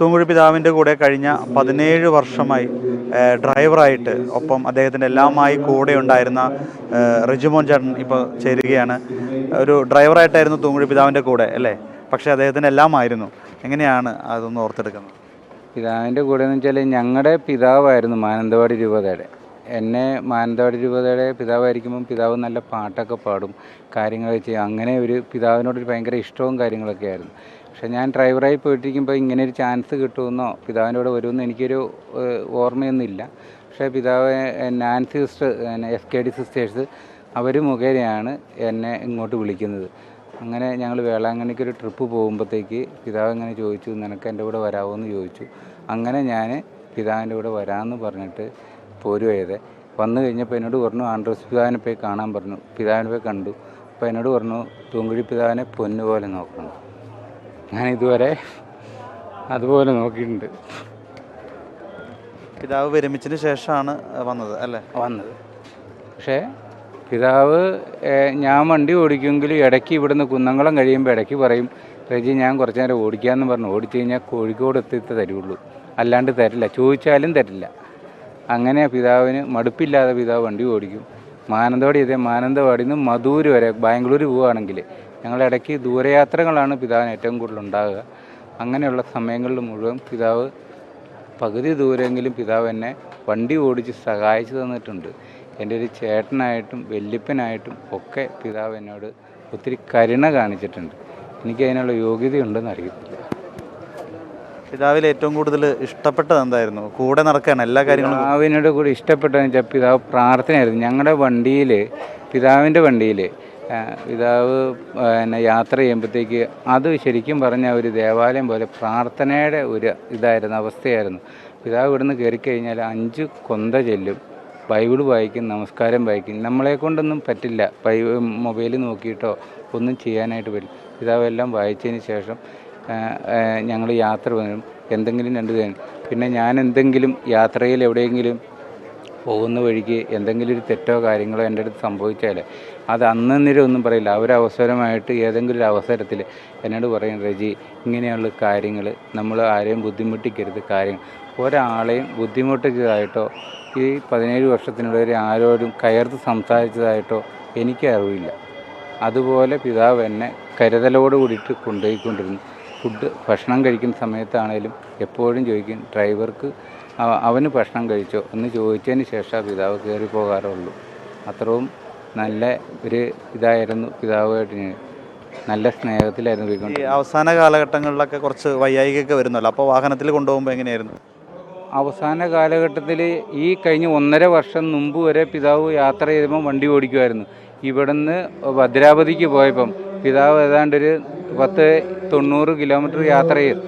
തൂങ്കുഴി പിതാവിന്റെ കൂടെ കഴിഞ്ഞ പതിനേഴ് വർഷമായി ഡ്രൈവറായിട്ട് ഒപ്പം അദ്ദേഹത്തിന്റെ എല്ലാമായി കൂടെ ഉണ്ടായിരുന്ന റിജുമോൻ ചേട്ടൻ ഇപ്പോൾ ചേരുകയാണ്. ഒരു ഡ്രൈവറായിട്ടായിരുന്നു തൂങ്കുഴി പിതാവിന്റെ കൂടെ അല്ലേ? പക്ഷേ അദ്ദേഹത്തിന് എല്ലാമായിരുന്നു. എങ്ങനെയാണ് അതൊന്ന് ഓർത്തെടുക്കുന്നത്? പിതാവിന്റെ കൂടെ എന്ന് വെച്ചാൽ ഞങ്ങളുടെ പിതാവായിരുന്നു മാനന്തവാടി രൂപതയുടെ. എന്നെ മാനന്തവാടി രൂപതയുടെ പിതാവായിരിക്കുമ്പം പിതാവ് നല്ല പാട്ടൊക്കെ പാടും കാര്യങ്ങളൊക്കെ ചെയ്യും. അങ്ങനെ ഒരു പിതാവിനോടൊരു ഭയങ്കര ഇഷ്ടവും കാര്യങ്ങളൊക്കെ ആയിരുന്നു. പക്ഷെ ഞാൻ ഡ്രൈവറായി പോയിട്ടിരിക്കുമ്പോൾ ഇങ്ങനെ ഒരു ചാൻസ് കിട്ടുമെന്നോ പിതാവിന്റെ കൂടെ വരുമെന്നോ എനിക്കൊരു ഓർമ്മയൊന്നുമില്ല. പക്ഷേ പിതാവ് Nancy sister S K D sisters അവർ മുഖേനയാണ് എന്നെ ഇങ്ങോട്ട് വിളിക്കുന്നത്. അങ്ങനെ ഞങ്ങൾ വേളാങ്കണ്ണിക്ക് ഒരു ട്രിപ്പ് പോകുമ്പോഴത്തേക്ക് പിതാവ് ഇങ്ങനെ ചോദിച്ചു നിനക്ക് എന്റെ കൂടെ വരാമോ എന്ന് ചോദിച്ചു. അങ്ങനെ ഞാൻ പിതാവിന്റെ കൂടെ വരാമെന്ന് പറഞ്ഞിട്ട് പോരുവയത് വന്നു കഴിഞ്ഞപ്പോൾ എന്നോട് പറഞ്ഞു ആൻഡ്രോസ് പിതാവിനെ പോയി കാണാൻ പറഞ്ഞു. പിതാവിനെ പോയി കണ്ടു. അപ്പോൾ എന്നോട് പറഞ്ഞു തൂങ്കുഴി പിതാവിനെ പൊന്നുപോലെ നോക്കണം. ഞാൻ ഇതുവരെ അതുപോലെ നോക്കിയിട്ടുണ്ട്. പിതാവ് വിരമിച്ചതിന് ശേഷമാണ് വന്നത് അല്ലേ? വന്നത്. പക്ഷേ പിതാവ് ഞാൻ വണ്ടി ഓടിക്കുമെങ്കിൽ ഇടയ്ക്ക് ഇവിടുന്ന് കുന്നംകുളം കഴിയുമ്പോൾ ഇടയ്ക്ക് പറയും റെജി ഞാൻ കുറച്ച് നേരം ഓടിക്കാമെന്ന് പറഞ്ഞു ഓടിച്ചു കഴിഞ്ഞാൽ കോഴിക്കോട് എത്തിയിട്ട് തരുള്ളൂ. അല്ലാണ്ട് തരില്ല. ചോദിച്ചാലും തരില്ല. അങ്ങനെ പിതാവിന് മടുപ്പില്ലാതെ പിതാവ് വണ്ടി ഓടിക്കും. മാനന്തവാടി ഇതേ മാനന്തവാടിയിൽ നിന്ന് മധൂര് വരെ ബാംഗ്ലൂർ പോവുകയാണെങ്കിൽ ഞങ്ങൾ ഇടയ്ക്ക് ദൂരയാത്രകളാണ് പിതാവിന് ഏറ്റവും കൂടുതൽ ഉണ്ടാകുക അങ്ങനെയുള്ള സമയങ്ങളിൽ മുഴുവൻ പിതാവ് പകുതി ദൂരെങ്കിലും പിതാവ് എന്നെ വണ്ടി ഓടിച്ച് സഹായിച്ചു തന്നിട്ടുണ്ട്. എന്റെ ഒരു ചേട്ടനായിട്ടും വല്യപ്പനായിട്ടും ഒക്കെ പിതാവ് എന്നോട് ഒത്തിരി കരുണ കാണിച്ചിട്ടുണ്ട്. എനിക്ക് അതിനുള്ള യോഗ്യതയുണ്ടെന്ന് അറിയത്തില്ല. പിതാവിൽ ഏറ്റവും കൂടുതൽ ഇഷ്ടപ്പെട്ടത് എന്തായിരുന്നു? കൂടെ നടക്കുകയാണ് എല്ലാ കാര്യങ്ങളും പിതാവിനോട് കൂടി ഇഷ്ടപ്പെട്ടതെന്ന് വെച്ചാൽ പിതാവ് പ്രാർത്ഥനയായിരുന്നു. ഞങ്ങളുടെ വണ്ടിയിൽ പിതാവിന്റെ വണ്ടിയിൽ പിതാവ് പിന്നെ യാത്ര ചെയ്യുമ്പോഴത്തേക്ക് അത് ശരിക്കും പറഞ്ഞ ഒരു ദേവാലയം പോലെ പ്രാർത്ഥനയുടെ ഒരു ഇതായിരുന്നു അവസ്ഥയായിരുന്നു. പിതാവ് ഇവിടുന്ന് കയറി കഴിഞ്ഞാൽ അഞ്ച് കൊന്ത ചെല്ലും. ബൈബിൾ വായിക്കും നമസ്കാരം വായിക്കും. നമ്മളെ കൊണ്ടൊന്നും പറ്റില്ല. ബൈ മൊബൈൽ നോക്കിയിട്ടോ ഒന്നും ചെയ്യാനായിട്ട് പറ്റില്ല. പിതാവ് എല്ലാം വായിച്ചതിന് ശേഷം ഞങ്ങൾ യാത്ര വരും. എന്തെങ്കിലും രണ്ട് കാര്യം പിന്നെ ഞാൻ എന്തെങ്കിലും യാത്രയിൽ എവിടെയെങ്കിലും പോകുന്ന വഴിക്ക് എന്തെങ്കിലും ഒരു തെറ്റോ കാര്യങ്ങളോ എന്റെ അടുത്ത് സംഭവിച്ചാൽ അത് അന്നേരം ഒന്നും പറയില്ല. അവസരമായിട്ട് ഏതെങ്കിലും ഒരു അവസരത്തിൽ എന്നോട് പറയും റജി ഇങ്ങനെയുള്ള കാര്യങ്ങൾ നമ്മൾ ആരെയും ബുദ്ധിമുട്ടിക്കരുത്. കാര്യങ്ങൾ ഒരാളെയും ബുദ്ധിമുട്ടിച്ചതായിട്ടോ ഈ പതിനേഴ് വർഷത്തിനുള്ളിൽ ആരോടും കയർത്ത് സംസാരിച്ചതായിട്ടോ എനിക്ക് അറിവില്ല. അതുപോലെ പിതാവ് എന്നെ കരുതലോട് കൂടിയിട്ട് കൊണ്ടുപോയിക്കൊണ്ടിരുന്നു. ഫുഡ് ഭക്ഷണം കഴിക്കുന്ന സമയത്താണേലും എപ്പോഴും ചോദിക്കും ഡ്രൈവർക്ക് അവന് ഭക്ഷണം കഴിച്ചോ. എന്ന് ചോദിച്ചതിന് ശേഷം പിതാവ് കയറി പോകാറുള്ളൂ. അത്രയും നല്ല ഒരു ഇതായിരുന്നു പിതാവുമായിട്ട് നല്ല സ്നേഹത്തിലായിരുന്നു പോയിക്കൊണ്ട് അവസാന കാലഘട്ടങ്ങളിലൊക്കെ കുറച്ച് വയ്യായികയൊക്കെ വരുന്നല്ലോ. അപ്പോൾ വാഹനത്തിൽ കൊണ്ടുപോകുമ്പോൾ എങ്ങനെയായിരുന്നു? അവസാന കാലഘട്ടത്തിൽ ഈ കഴിഞ്ഞ ഒന്നര വർഷം മുമ്പ് വരെ പിതാവ് യാത്ര ചെയ്യുമ്പോൾ വണ്ടി ഓടിക്കുമായിരുന്നു. ഇവിടുന്ന് ഭദ്രാവതിക്ക് പോയപ്പം പിതാവ് ഏതാണ്ട് ഒരു പത്ത് തൊണ്ണൂറ് കിലോമീറ്റർ യാത്ര ചെയ്തു.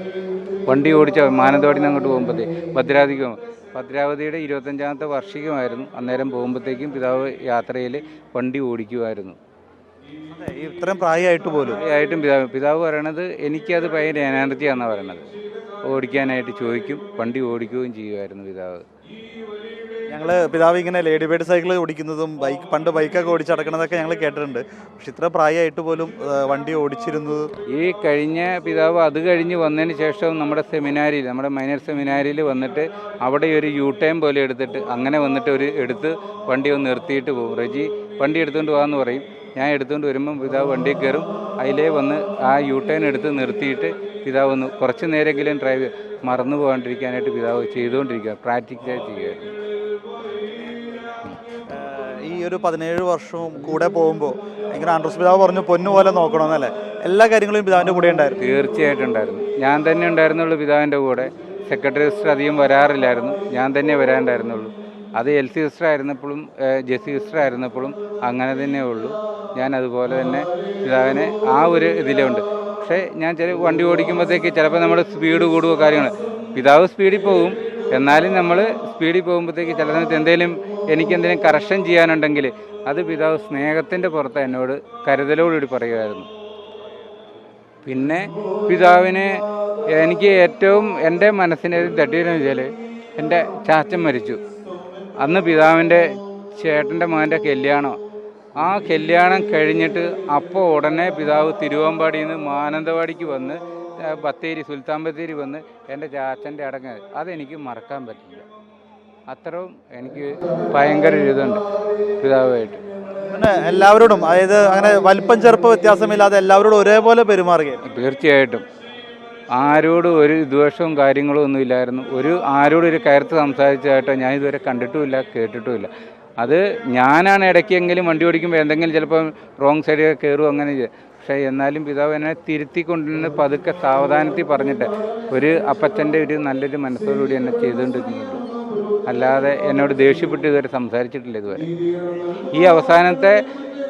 വണ്ടി ഓടിച്ച മാനന്തവാടിന്ന് നിന്ന് അങ്ങോട്ട് പോകുമ്പോഴത്തേ ഭദ്രാവതിക്ക് ഭദ്രാവതിയുടെ ഇരുപത്തഞ്ചാമത്തെ വാർഷികമായിരുന്നു. അന്നേരം പോകുമ്പോഴത്തേക്കും പിതാവ് യാത്രയിൽ വണ്ടി ഓടിക്കുമായിരുന്നു ഇത്രയും പ്രായമായിട്ട് പോലും. ആയിട്ടും പിതാവ് പിതാവ് പറയണത് എനിക്കത് ഭയങ്കര എനർജിയാണെന്നാണ് പറയണത്. ഓടിക്കാനായിട്ട് ചോദിക്കും വണ്ടി ഓടിക്കുകയും ചെയ്യുമായിരുന്നു പിതാവ്. ഞങ്ങൾ പിതാവ് ഇങ്ങനെ ലേഡി ബേർഡ് സൈക്കിൾ ഓടിക്കുന്നതും ബൈക്ക് പണ്ട് ബൈക്കൊക്കെ ഓടിച്ചടക്കണതൊക്കെ ഞങ്ങൾ കേട്ടിട്ടുണ്ട്. പക്ഷെ ഇത്ര പ്രായമായിട്ട് പോലും വണ്ടി ഓടിച്ചിരുന്നത് ഈ കഴിഞ്ഞ പിതാവ് അത് കഴിഞ്ഞ് വന്നതിന് ശേഷം നമ്മുടെ സെമിനാരിയിൽ നമ്മുടെ മൈനർ സെമിനാരിയിൽ വന്നിട്ട് അവിടെ ഒരു യു ടൈം പോലെ എടുത്തിട്ട് അങ്ങനെ വന്നിട്ട് ഒരു എടുത്ത് വണ്ടി ഒന്ന് നിർത്തിയിട്ട് പോകും. റെജി വണ്ടി എടുത്തുകൊണ്ട് പോകാമെന്ന് പറയും. ഞാൻ എടുത്തുകൊണ്ട് വരുമ്പം പിതാവ് വണ്ടി കയറും അതിലേ വന്ന് ആ യു ടേൺ എടുത്ത് നിർത്തിയിട്ട് പിതാവ് ഒന്ന് കുറച്ച് നേരെങ്കിലും ഡ്രൈവ് മറന്നു പോകാണ്ടിരിക്കാനായിട്ട് പിതാവ് ചെയ്തുകൊണ്ടിരിക്കുക. പ്രാക്ടിക്കലായി ചെയ്യുമായിരുന്നു ഒരു പതിനേഴ് വർഷവും കൂടെ പോകുമ്പോൾ ഇങ്ങനെ ആൻഡ്രോസ് പിതാവ് പറഞ്ഞു പൊന്നു പോലെ നോക്കണമെന്നല്ലേ? എല്ലാ കാര്യങ്ങളും പിതാവിന്റെ കൂടെ ഉണ്ടായിരുന്നു. തീർച്ചയായിട്ടും ഉണ്ടായിരുന്നു. ഞാൻ തന്നെ ഉണ്ടായിരുന്നുള്ളൂ പിതാവിന്റെ കൂടെ. സെക്രട്ടറി സിസ്റ്റർ അധികം വരാറില്ലായിരുന്നു. ഞാൻ തന്നെ വരാണ്ടായിരുന്നുള്ളൂ അത് എൽ സി സിസ്റ്റർ ആയിരുന്നപ്പോഴും ജെസി സിസ്റ്റർ ആയിരുന്നപ്പോഴും അങ്ങനെ തന്നെ ഉള്ളൂ. ഞാൻ അതുപോലെ തന്നെ പിതാവിനെ ആ ഒരു ഇതിലുണ്ട്. പക്ഷേ ഞാൻ ചില വണ്ടി ഓടിക്കുമ്പോഴത്തേക്ക് ചിലപ്പോൾ നമ്മൾ സ്പീഡ് കൂടുകയോ കാര്യങ്ങൾ പിതാവ് സ്പീഡിൽ പോകും. എന്നാലും നമ്മൾ സ്പീഡിൽ പോകുമ്പോഴത്തേക്ക് ചില സമയത്ത് എന്തെങ്കിലും എനിക്ക് എന്തെങ്കിലും കറക്ഷൻ ചെയ്യാനുണ്ടെങ്കിൽ അത് പിതാവ് സ്നേഹത്തിന്റെ പുറത്ത് എന്നോട് കരുതലോടുകൂടി പറയുമായിരുന്നു. പിന്നെ പിതാവിനെ എനിക്ക് ഏറ്റവും എന്റെ മനസ്സിനെ തട്ടിയെന്ന് വെച്ചാൽ എന്റെ ചാച്ചൻ മരിച്ചു. അന്ന് പിതാവിന്റെ ചേട്ടന്റെ മകന്റെ കല്യാണം. ആ കല്യാണം കഴിഞ്ഞിട്ട് അപ്പോൾ ഉടനെ പിതാവ് തിരുവമ്പാടിയിൽ നിന്ന് മാനന്തവാടിക്ക് വന്ന് ബത്തേരി സുൽത്താൻ ബത്തേരി വന്ന് എന്റെ ചാച്ചന്റെ അടങ്ങ്. അതെനിക്ക് മറക്കാൻ പറ്റില്ല. അത്രയും എനിക്ക് ഭയങ്കര ഒരിതുണ്ട് പിതാവായിട്ട് പിന്നെ എല്ലാവരോടും അതായത് അങ്ങനെ വലിപ്പം ചെറുപ്പ വ്യത്യാസമില്ലാതെ എല്ലാവരോടും ഒരേപോലെ പെരുമാറുകയായിരുന്നു തീർച്ചയായിട്ടും. ആരോടും ഒരു ദ്വേഷവും കാര്യങ്ങളും ഒന്നും ഇല്ലായിരുന്നു. ഒരു ആരോടും ഒരു കയർത്ത് സംസാരിച്ചതായിട്ട് ഞാൻ ഇതുവരെ കണ്ടിട്ടുമില്ല കേട്ടിട്ടുമില്ല. അത് ഞാനാണ് ഇടയ്ക്കെങ്കിലും വണ്ടി ഓടിക്കുമ്പോൾ എന്തെങ്കിലും ചിലപ്പോൾ റോങ് സൈഡിൽ കയറും അങ്ങനെ പക്ഷേ എന്നാലും പിതാവ് എന്നെ തിരുത്തിക്കൊണ്ടിരുന്ന് പതുക്കെ സാവധാനത്തിൽ പറഞ്ഞിട്ട് ഒരു അപ്പച്ചന്റെ ഒരു നല്ലൊരു മനസ്സോടുകൂടി എന്നെ ചെയ്തുകൊണ്ടിരുന്നുള്ളൂ അല്ലാതെ എന്നോട് ദേഷ്യപ്പെട്ട് ഇതുവരെ സംസാരിച്ചിട്ടില്ല ഇതുവരെ. ഈ അവസാനത്തെ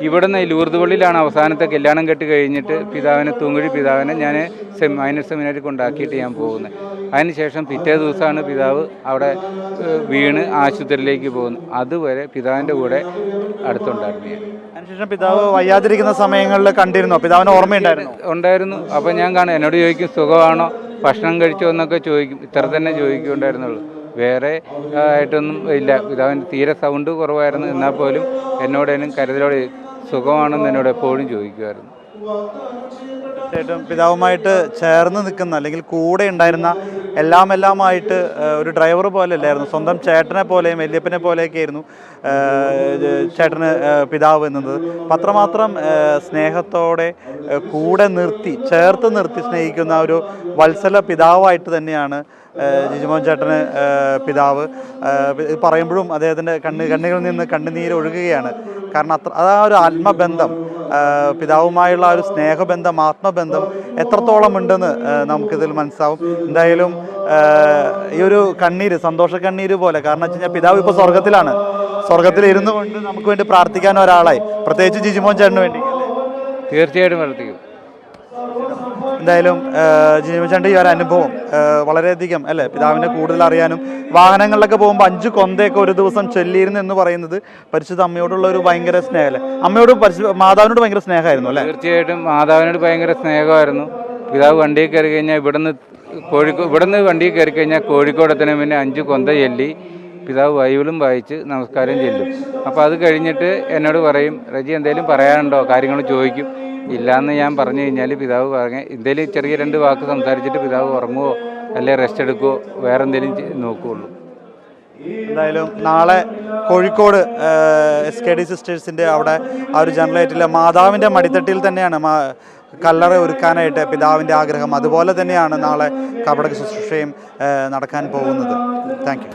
ഇവിടുന്ന് ലൂർദ് പള്ളിയിലാണ് അവസാനത്തെ കല്യാണം കെട്ട് കഴിഞ്ഞിട്ട് പിതാവിനെ തൂങ്കുഴി പിതാവിനെ ഞാൻ സെമി മൈനർ സെമിനാരി കൊണ്ടാക്കിയിട്ട് ഞാൻ പോകുന്നത്. അതിനുശേഷം പിറ്റേ ദിവസമാണ് പിതാവ് അവിടെ വീണ് ആശുപത്രിയിലേക്ക് പോകുന്നത്. അതുവരെ പിതാവിന്റെ കൂടെ അടുത്തുണ്ടായിരുന്നു ഞാൻ അതിനുശേഷം പിതാവ് വയ്യാതിരിക്കുന്ന സമയങ്ങളിൽ കണ്ടിരുന്നു? പിതാവിന് ഓർമ്മയുണ്ടായിരുന്നു? ഉണ്ടായിരുന്നു. അപ്പോൾ ഞാൻ കാണും എന്നോട് ചോദിക്കും സുഖമാണോ? ഭക്ഷണം കഴിച്ചോ? എന്നൊക്കെ ചോദിക്കും. ഇത്ര തന്നെ ചോദിക്കുന്നുണ്ടായിരുന്നുള്ളൂ. വേറെ ആയിട്ടൊന്നും ഇല്ല. പിതാവിന് തീരെ സൗണ്ട് കുറവായിരുന്നു. എന്നാൽ പോലും എന്നോടേനും കരുതലോടെ സുഖമാണെന്ന് എന്നോട് എപ്പോഴും ചോദിക്കുമായിരുന്നു. തീർച്ചയായിട്ടും പിതാവുമായിട്ട് ചേർന്ന് നിൽക്കുന്ന അല്ലെങ്കിൽ കൂടെ ഉണ്ടായിരുന്ന എല്ലാം എല്ലാമായിട്ട് ഒരു ഡ്രൈവർ പോലെ അല്ലായിരുന്നു. സ്വന്തം ചേട്ടനെ പോലെയും വല്യപ്പനെ പോലെയൊക്കെ ആയിരുന്നു ചേട്ടന് പിതാവ് എന്നത്. അത്രമാത്രം സ്നേഹത്തോടെ കൂടെ നിർത്തി ചേർത്ത് നിർത്തി സ്നേഹിക്കുന്ന ഒരു വത്സല പിതാവായിട്ട് തന്നെയാണ് ജിജിമോൻ ചേട്ടന് പിതാവ്. പറയുമ്പോഴും അദ്ദേഹത്തിന്റെ കണ്ണ് കണ്ണുകളിൽ നിന്ന് കണ്ണുനീര് ഒഴുകുകയാണ്. കാരണം അത്ര അതാ ഒരു ആത്മബന്ധം. പിതാവുമായുള്ള ആ ഒരു സ്നേഹബന്ധം ആത്മബന്ധം എത്രത്തോളം ഉണ്ടെന്ന് നമുക്കിതിൽ മനസ്സിലാവും. എന്തായാലും ഈ ഒരു കണ്ണീര് സന്തോഷ കണ്ണീര് പോലെ കാരണം വെച്ച് കഴിഞ്ഞാൽ പിതാവ് ഇപ്പോൾ സ്വർഗത്തിലാണ് സ്വർഗത്തിലിരുന്നു കൊണ്ട് നമുക്ക് വേണ്ടി പ്രാർത്ഥിക്കാൻ ഒരാളായി. പ്രത്യേകിച്ച് ജിജിമോൻ ചേട്ടന് വേണ്ടി. തീർച്ചയായിട്ടും പ്രവർത്തിക്കും എന്തായാലും ജീവചണ്ട ഈ ഒരു അനുഭവം വളരെയധികം അല്ലേ? പിതാവിനെ കൂടുതൽ അറിയാനും വാഹനങ്ങളിലൊക്കെ പോകുമ്പോൾ അഞ്ച് കൊന്തയൊക്കെ ഒരു ദിവസം ചൊല്ലിയിരുന്നു എന്ന് പറയുന്നത് പരിശുദ്ധ അമ്മയോടുള്ള ഒരു ഭയങ്കര സ്നേഹമല്ലേ? അമ്മയോട് മാതാവിനോട് ഭയങ്കര സ്നേഹമായിരുന്നു അല്ലേ? തീർച്ചയായിട്ടും മാതാവിനോട് ഭയങ്കര സ്നേഹമായിരുന്നു. പിതാവ് വണ്ടിയിൽ കയറി കഴിഞ്ഞാൽ ഇവിടുന്ന് കോഴിക്കോട് ഇവിടുന്ന് വണ്ടി കയറി കഴിഞ്ഞാൽ കോഴിക്കോട് എത്തണ പിന്നെ അഞ്ച് കൊന്ത ചൊല്ലി പിതാവ് ബൈബിളും വായിച്ച് നമസ്കാരം ചെല്ലും. അപ്പോൾ അത് കഴിഞ്ഞിട്ട് എന്നോട് പറയും റജി എന്തെങ്കിലും പറയാനുണ്ടോ? കാര്യങ്ങൾ ചോദിക്കും. ഇല്ലയെന്ന് ഞാൻ പറഞ്ഞു കഴിഞ്ഞാൽ പിതാവ് പറഞ്ഞ എന്തെങ്കിലും ചെറിയ രണ്ട് വാക്ക് സംസാരിച്ചിട്ട് പിതാവ് ഉറങ്ങുമോ അല്ലെ റെസ്റ്റ് എടുക്കുമോ വേറെ എന്തെങ്കിലും നോക്കുകയുള്ളൂ എന്തായാലും നാളെ കോഴിക്കോട് എസ് കെ ഡി സിസ്റ്റേഴ്സിന്റെ അവിടെ ആ ഒരു ജനറേറ്റിലെ മാതാവിന്റെ മടിത്തട്ടിൽ തന്നെയാണ് കല്ലറ ഒരുക്കാനായിട്ട് പിതാവിന്റെ ആഗ്രഹം. അതുപോലെ തന്നെയാണ് നാളെ കപടക ശുശ്രൂഷയും നടക്കാൻ പോകുന്നത്. താങ്ക്